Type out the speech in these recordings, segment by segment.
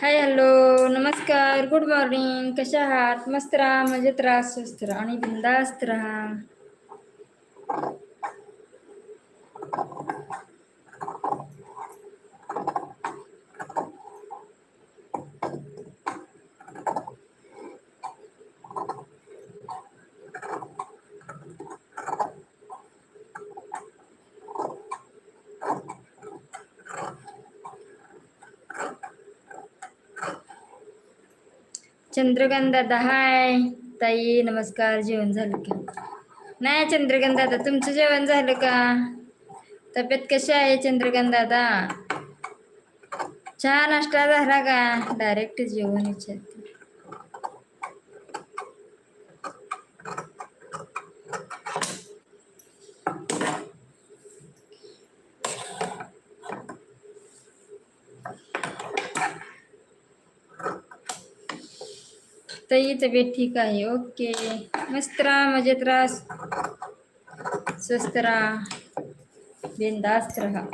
हाय hello नमस्कार. Good morning कशा आहात? मस्त राहा. मजेत राहा. स्वस्त राहा. आणि बिंदास्त राहा. चंद्रकांत दादा हाय. ताई नमस्कार. जेवण झालं का? नाही चंद्रकांत दादा तुमचं जेवण झालं का? तब्येत कशी आहे चंद्रकांत दादा? चहा नाश्ता झाला का? डायरेक्ट जेवण विचार. ताई तब्येत ठीक आहे? ओके. मस्त राहा मजेत राहा. स्वस्त राहा. बिंदास्त राहा.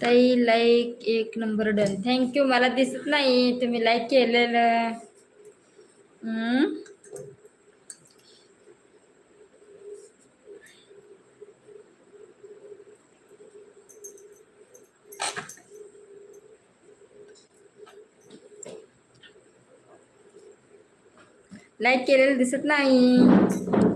ताई लाईक एक नंबर डन थँक्यू मला दिसत नाही. तुम्ही लाईक केलेलं. हम्म? लाईक केलेलं दिसत नाही.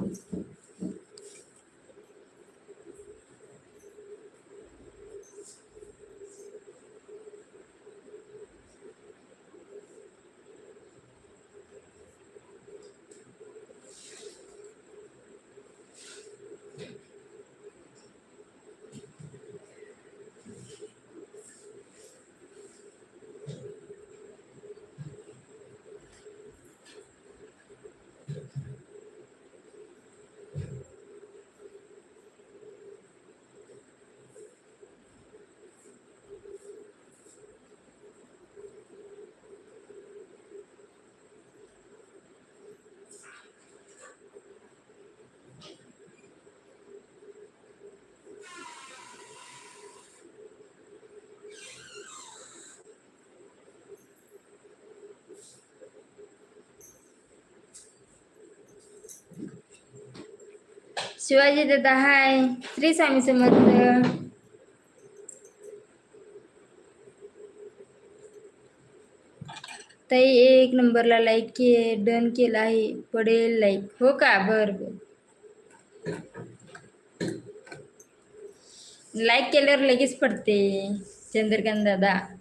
शिवाजी दादा हाय श्री स्वामी समर्थ. ताई एक नंबरला लाईक के डन केला आहे पडेल लाईक हो का? बर बर. लाईक केल्यावर लगेच पडते चंद्रकांत दादा.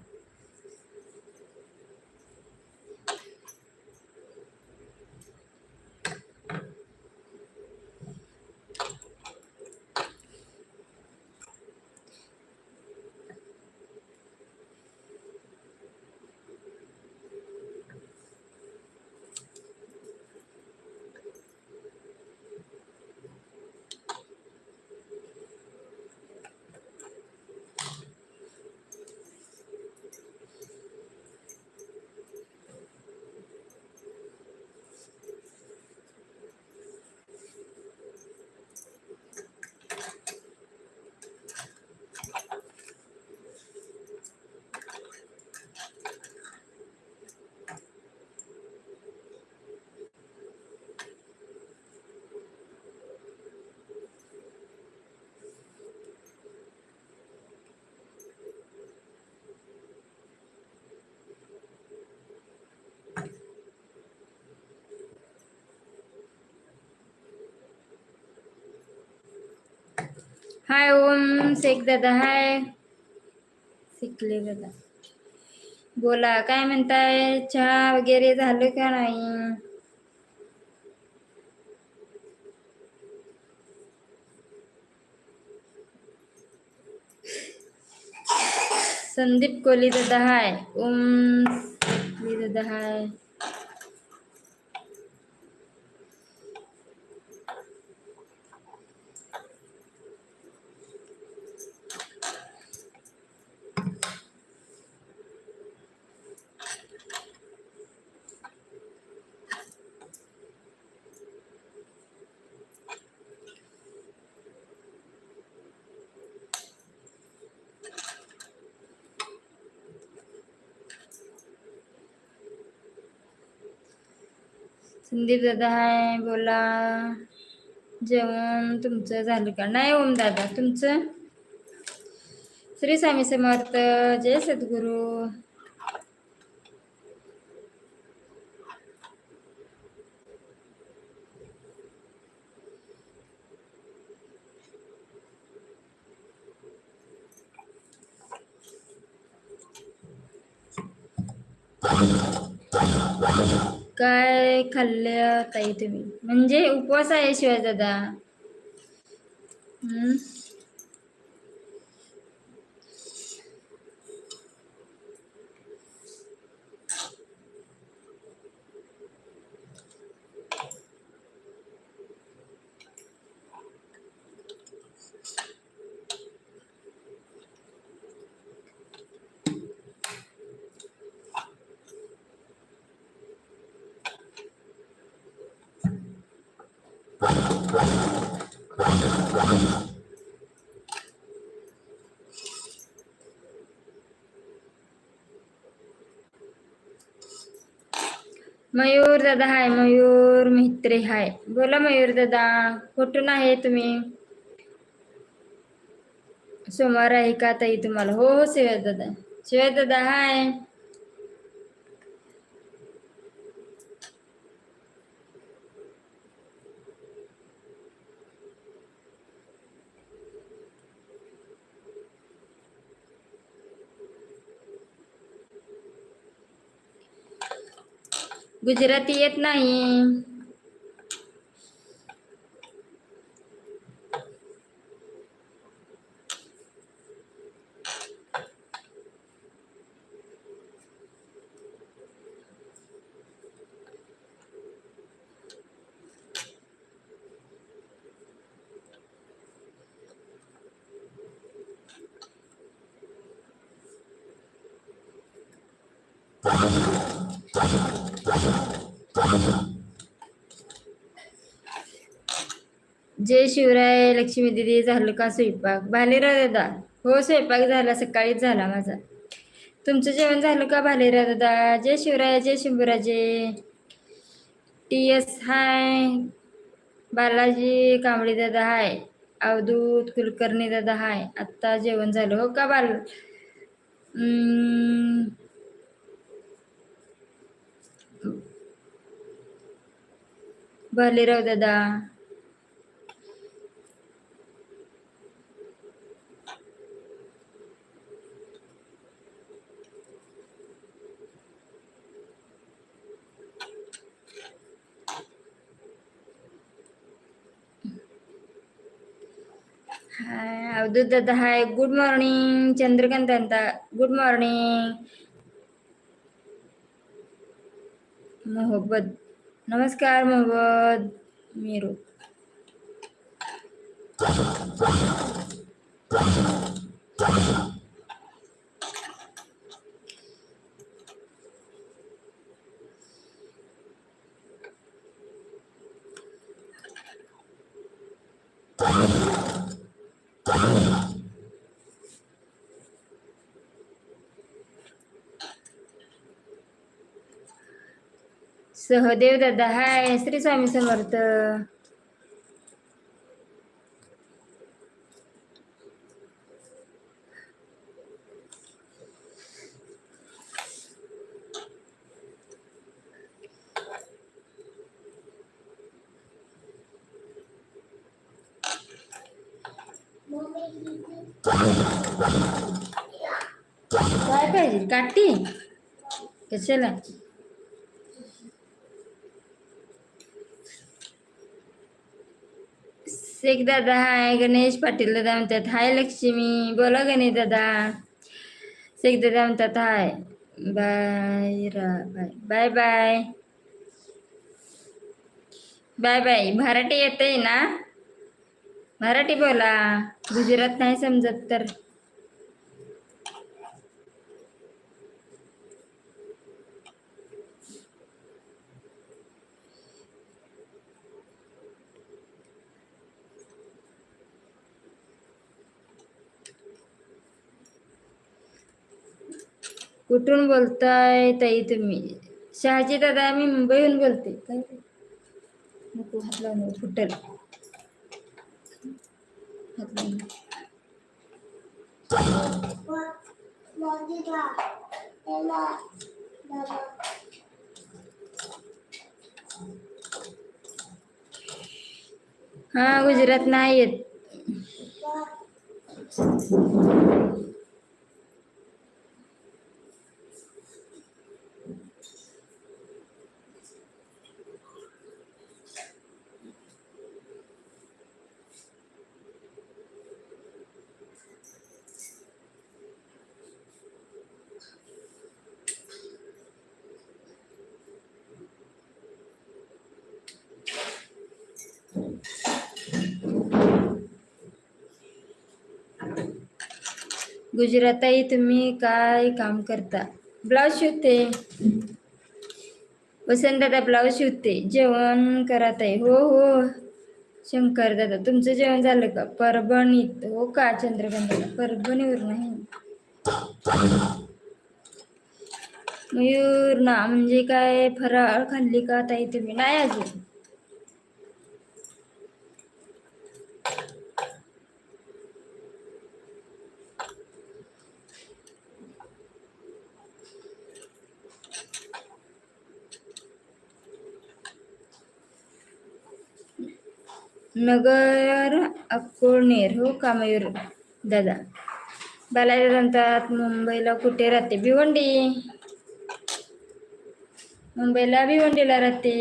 हाय ओम, शेख दादा, हाय। शिकले दादा। बोला, काय म्हणताय? चहा वगैरे झालं का नाही? संदीप कोली दादा, हाय. ओम दादा, हाय. संदीप दादा हाय बोला. जेवण तुमचं झालं का? नाही ओम दादा तुमचं? श्री स्वामी समर्थ जय सद्गुरू. काय खाल्लं ताई तुम्ही? म्हणजे उपवास आहे शिवाय दादा? मयूर दादा हाय मयूर मित्रे हाय. बोला मयूर दादा कुठून आहे तुम्ही? सोमवार आहे का ताई तुम्हाला? हो हो शिवाय दादा. शिवाय दादा हाय. गुजराती येत नाही जय शिवराय लक्ष्मी दिदी झालं का स्वयंपाक. भालेराव दादा. हो स्वयंपाक झाला. सकाळीच झाला माझा. तुमचं जेवण झालं का भालेराव दादा? जय शिवराय जय Shambhuraje T S hi. Balaji Kamble दादा हाय. अवधूत कुलकर्णी दादा हाय. आत्ता जेवण झालं. हो का बाल भालेराव दादा. हाय अवधूत दादा हाय. Good morning Chandrakant Dada. Good morning मोहब्बत नमस्कार मोहम्मद. मीरू सहदेव दादा हाय श्री स्वामी समर्थ. काय पाहिजे? काठी? कशाला? शेख दादा हाय गणेश पाटील दादा म्हणतात हाय लक्ष्मी बोला गणेश दादा. शेखदादा म्हणतात हाय. बाय रा bye bye bye. Bye bye. Marathi येते ना? मराठी बोला. गुजरात नाही समजत तर. कुठून बोलताय ताई तुम्ही. शहाजी दादा मी मुंबईहून बोलते. काय नको हात फुटल. हात हा गुजरात नाही येत. गुजराताई तुम्ही काय काम करता? ब्लाऊज शिवते. वसंतदादा ब्लाऊज शिवते. जेवण करत आहे हो हो. शंकर दादा तुमचं जेवण झालं का? परभणीत. हो का चंद्रकांत परभणीवर नाही. मयूर ना म्हणजे काय फराळ खाल्ली का ताई तुम्ही? नाही अजून. नगर अक्कोळनेर हो का मयूर दादा. बालाजी म्हणतात मुंबईला कुठे राहते? भिवंडी. मुंबईला भिवंडीला राहते.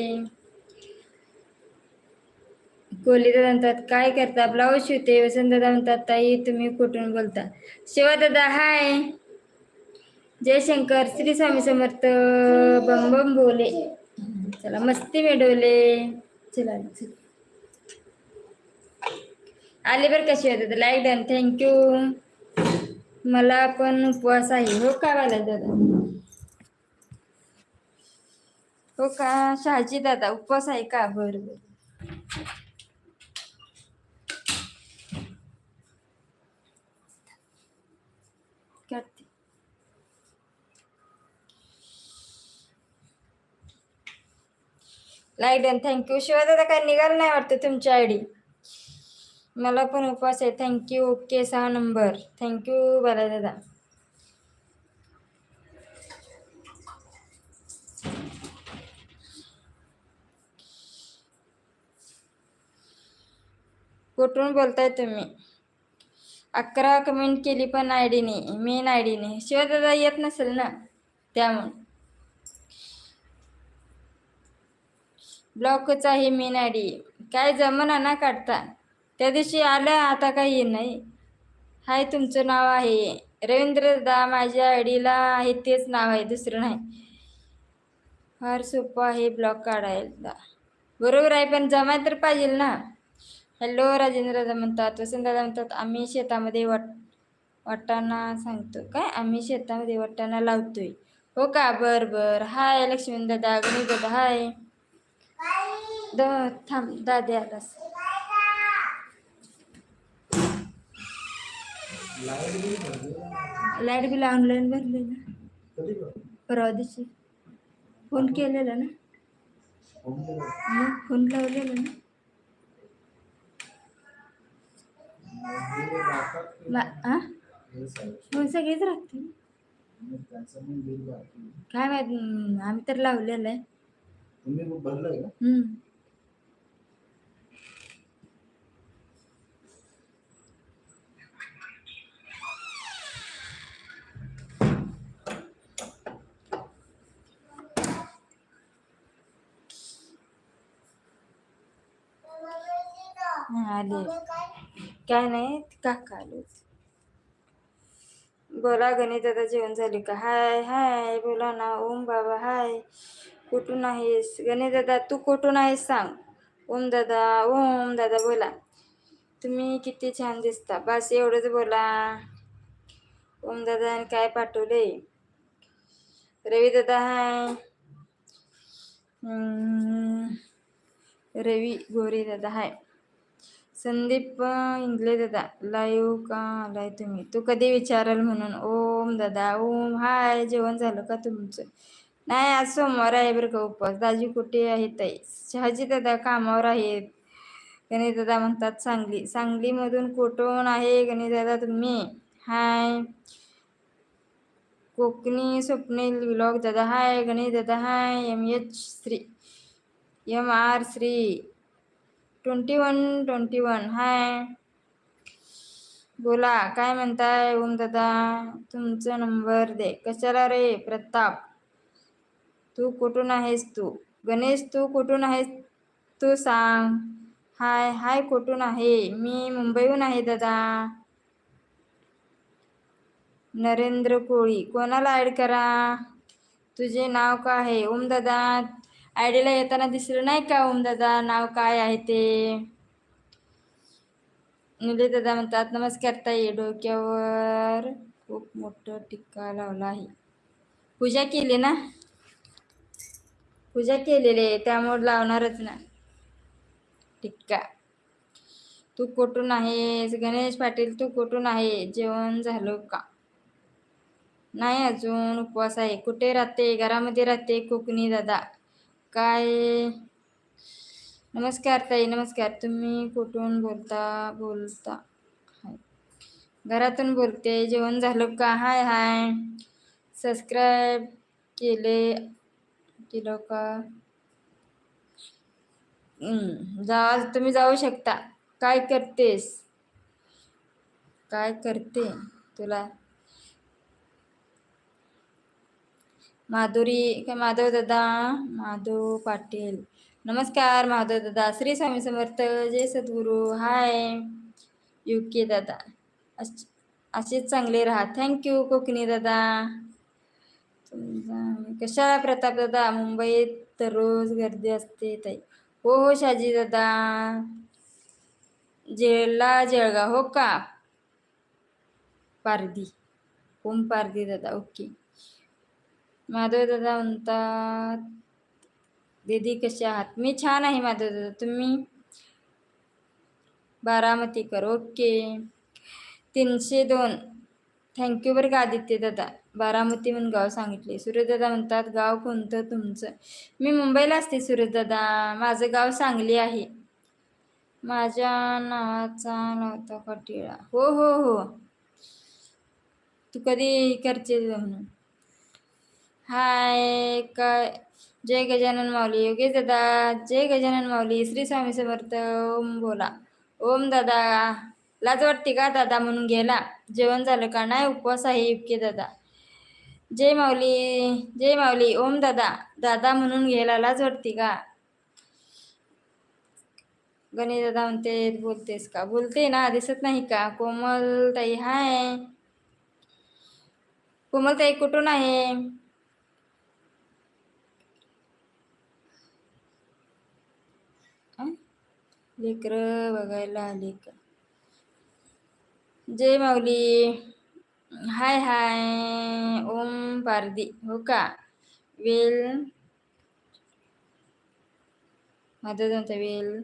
कोली दादा म्हणतात काय करता? ब्लाऊज शिवते. वसंत दादा म्हणतात ताई तुम्ही कुठून बोलता? शिवा दादा हाय. जयशंकर श्री स्वामी समर्थ बम बम बोले चला मस्ती मिळवले. चला चला. आले बरं कशी होते लाईक डन थँक्यू मला पण उपवास आहे. हो का वाला दादा? हो का? शहाजी दादा उपवास आहे का? बरं बरं. लाईक डन थँक्यू शिवाय दादा काय निघाल नाही वाटतं तुमची आयडी? मला पण उपवास आहे. थँक्यू ओके सहा नंबर थँक्यू बाला दादा कुठून बोलताय तुम्ही? अकरा कमेंट केली पण आय डीने मेन आय डीने शिवाय दादा येत नसेल ना? त्यामुळे ब्लॉकच आहे मेन आय डी काय जमना ना काढता. त्या दिवशी आलं आता काही नाही. हाय तुमचं नाव आहे? रवींद्र दा माझ्या आय डीला आहे तेच नाव आहे दुसरं नाही. फार सोपं आहे ब्लॉक काढायला. बरोबर आहे पण जमाय तर पाहिजे ना. हॅलो राजेंद्र दादा म्हणतात वसंत दादा म्हणतात आम्ही शेतामध्ये वाट वाटाणा सांगतो काय? आम्ही शेतामध्ये वाटाणा लावतोय. हो का? बर बर. हाय लक्ष्मी दादा गणेश दादा हाय. द थांब दादे आलास. लाइट बिल ऑनलाईन भरले ना. परवा दिवशी. फोन केलेला ना. मग फोन लावलेला ना. सगळेच राहते काय माहीत आम्ही तर लावलेलं आहे तुम्ही भरलंय का हम्म. हा, आले काय नाही? काका आले बोला गणित दादा जेवण झाले का? हाय हाय बोला ना. ओम बाबा हाय. कुठून आहेस? गणित दादा तू कुठून आहेस सांग. ओम दादा ओम दादा बोला. तुम्ही किती छान दिसता. बस एवढंच बोला. ओम दादा काय पाठवले? रवी दादा हाय. रवी गोरे दादा हाय. संदीप इंगले दादा लाईव्ह हो का? आलाय तुम्ही. तू कधी विचाराल म्हणून? ओम दादा ओम. हाय जेवण झालं का तुमचं? नाही आज सोमवार आहे बरं का उपवास. दाजी कुठे आहे ताई? शहाजी दादा कामावर आहेत. गणेश दादा म्हणतात सांगली. सांगलीमधून कुठून आहे गणेश दादा तुम्ही? हाय. कोकणी स्वप्नील विलॉग दादा. हाय गणेश दादा. Hi. M H Shri. M R Shri. Twenty one twenty one. Hi. बोला काय म्हणताय? ओम दादा तुमचा नंबर दे. कशाला रे? प्रताप. तू कुठून आहेस तू? गणेश तू कुठून आहेस तू सांग. हाय हाय कुठून आहे? मी मुंबईहून आहे दादा. नरेंद्र कोळी. कोणाला ॲड करा? तुझे नाव का आहे? ओम दादा आयडीला येताना दिसलं नाही का ओम दादा? नाव काय आहे ते? निले दादा म्हणतात नमस्कार ताई डोक्यावर खूप मोठं टिक्का लावला आहे. पूजा केली ना? पूजा केलेली आहे त्यामुळे लावणारच ना. टिक्का तू कुठून आहेस? गणेश पाटील तू कुठून आहे? जेवण झालं का? नाही अजून उपवास आहे. कुठे राहते? घरामध्ये राहते कोकणी दादा. काय? नमस्कार ताई नमस्कार. तुम्ही कुठून बोलता बोलता? हाय. घरातून बोलते. जेवण झालं का? हाय हाय. सबस्क्राईब केले केलं का? जा तुम्ही जाऊ शकता. काय करतेस? काय करते? तुला माधुरी काय माधव दादा? माधव पाटील. नमस्कार माधव दादा. श्री स्वामी समर्थ. जय सद्गुरू. हाय. यू के दादा. अश- असेच चांगले राहा. थँक्यू कोकणी दादा. कशा प्रताप दादा? मुंबईत दररोज गर्दी असते ताई. हो हो शाजी दादा. जेळला जळगाव हो का? पारधी. ओम पारधी दादा. ओके. माधव दादा म्हणतात दीदी कसे आहात? मी छान आहे माधव दादा तुम्ही? बारामतीकर ओके. तीनशे दोन. थँक्यू बरं का आदित्य दादा. बारामती म्हणून गाव सांगितले. सूर्यदादा म्हणतात गाव कोणतं तुमचं? मी मुंबईला असते सूर्यदादा माझं गाव सांगली आहे. माझ्या नावाचा नव्हता कटिळा हो हो हो. तू कधी करशील म्हणून? हाय काय? जय गजानन माऊली योगेश दादा. जय गजानन माऊली श्री स्वामी समर्थ. ओम बोला. ओम दादा. लाज वाटते का दादा म्हणून गेला जेवण झालं का? नाही उपवास आहे युके दादा. जय माऊली जय माऊली. ओम दादा. दादा म्हणून गेला लाज वाटते का? गणेश दादा म्हणते बोलतेस का? बोलते ना दिसत नाही का? कोमल ताई हाय. कोमल ताई कुठून आहे? लेकर बघायला आले का? जय माऊली. हाय हाय. ओम पारदी हो का? वेल. माझा त्यांचा वेल.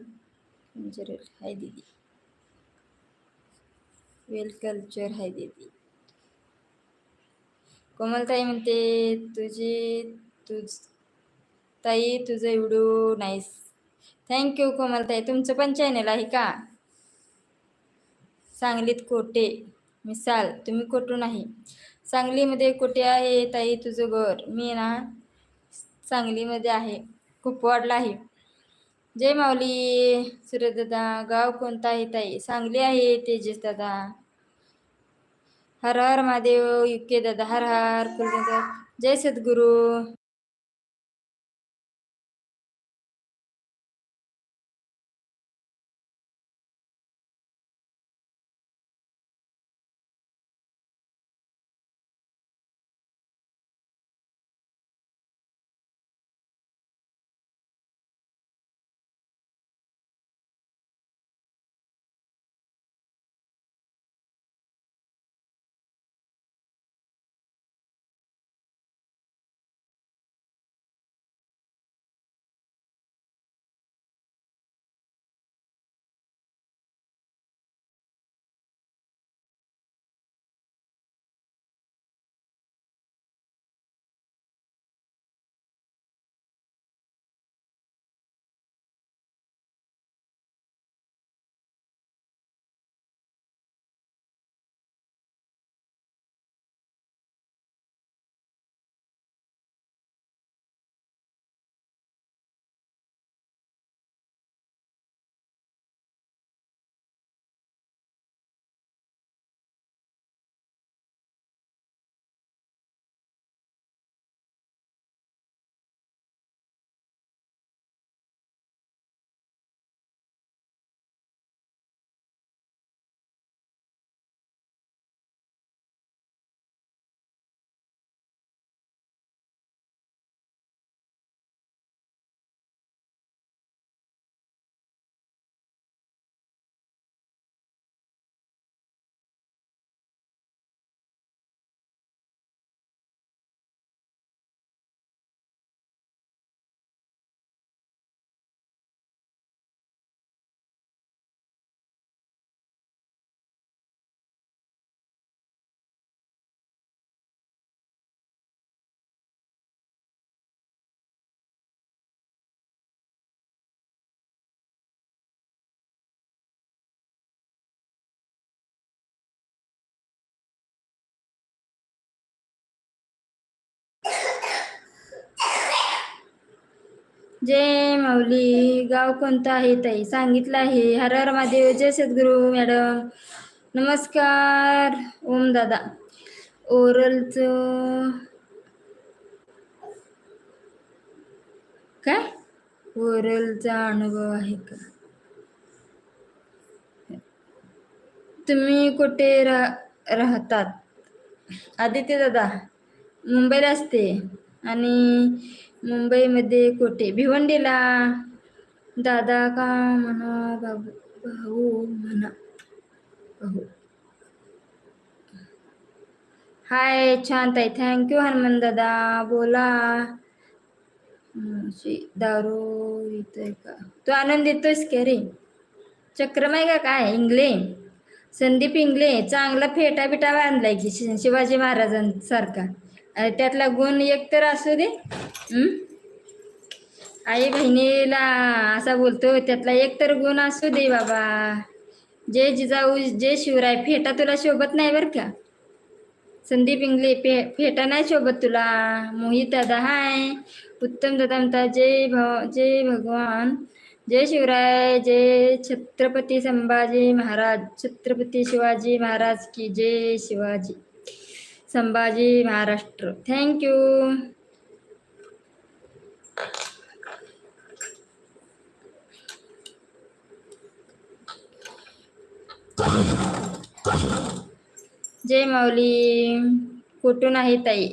कल्चर हाय दीदी. वेल कल्चर. हाय दीदी. कोमलताई म्हणते तुझी तुझ ताई तुझं व्हिडिओ नाईस थँक्यू कोमलताई. तुमचं पण चॅनल आहे का? सांगलीत कोटे. मिसाल तुम्ही कुठून आहे सांगलीमध्ये कुठे आहे ताई तुझं घर. मी ना सांगलीमध्ये आहे. खूप वाढला आहे. जय माऊली. सूर्यदादा गाव कोणता आहे ताई? सांगली आहे तेजस दादा. हर हर महादेव युके दादा हर हर कुलदादा जय सद्गुरू. जय माऊली. गाव कोणतं आहे ताई? सांगितलं आहे. हर हर महादेव. जय सद्गुरू मॅडम. नमस्कार. ओम दादा. ओरलचं काय? ओरलचा अनुभव आहे का? तुम्ही कुठे राह राहतात? आदित्य दादा. मुंबईला असते. आणि मुंबईमध्ये कोठे? भिवंडीला. दादा का म्हणा बाबू भाऊ म्हणा. भाऊ. हाय छान ताई. थँक्यू हनुमान दादा. बोला. दारू येतोय का? तू आनंद येतोयस का रे? चक्रमय का काय? इंगले. संदीप इंगले. चांगला फेटा बिटा बांधलाय की शिवाजी महाराजांसारखा. अरे त्यातला गुण एक तर असू दे. आई बहिणीला असा बोलतो त्यातला एक तर गुण असू दे बाबा. जे जिजाऊ जय शिवराय फेटा तुला शोभत नाही बरं का? संदीप इंगले फे फेटा नाही शोभत तुला. मोहित दादा हाय. उत्तम दादा म्हणता जय भव जय भगवान. जय शिवराय जय छत्रपती संभाजी महाराज. छत्रपती शिवाजी महाराज की जय शिवाजी संभाजी महाराष्ट्र. थँक्यू जय माऊली. कुठून आहे ताई?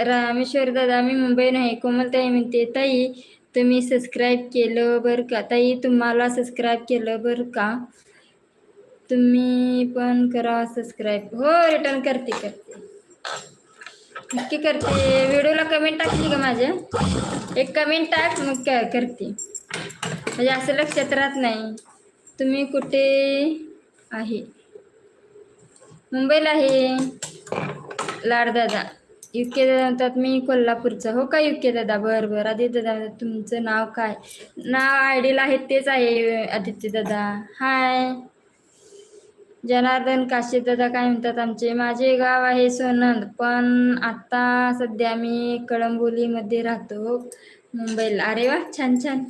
रामेश्वर दादा मी मुंबई नाही. कोमलताई म्हणते ताई तुम्ही सबस्क्राईब केलं बरं का? ताई तुम्हाला सबस्क्राईब केलं बरं का? तुम्ही पण करा सबस्क्राईब हो रिटर्न करते करते. नक्की करते. व्हिडिओला कमेंट टाकली का माझ्या एक कमेंट टाक मग काय करते. म्हणजे असं लक्षात राहत नाही. तुम्ही कुठे आहे? मुंबईला आहे. लाडदादा युके दादा म्हणतात मी कोल्हापूरचा. हो का युके दादा? बरं बरं. आदित्य दादा तुमचं नाव काय? नाव आय डीला आहे तेच आहे आदित्य दादा. हाय जनार्दन काशी दादा काय म्हणतात आमचे? माझे गाव आहे सोनंद पण आता सध्या मी कळंबोलीमध्ये राहतो मुंबईला. अरे वा छान छान.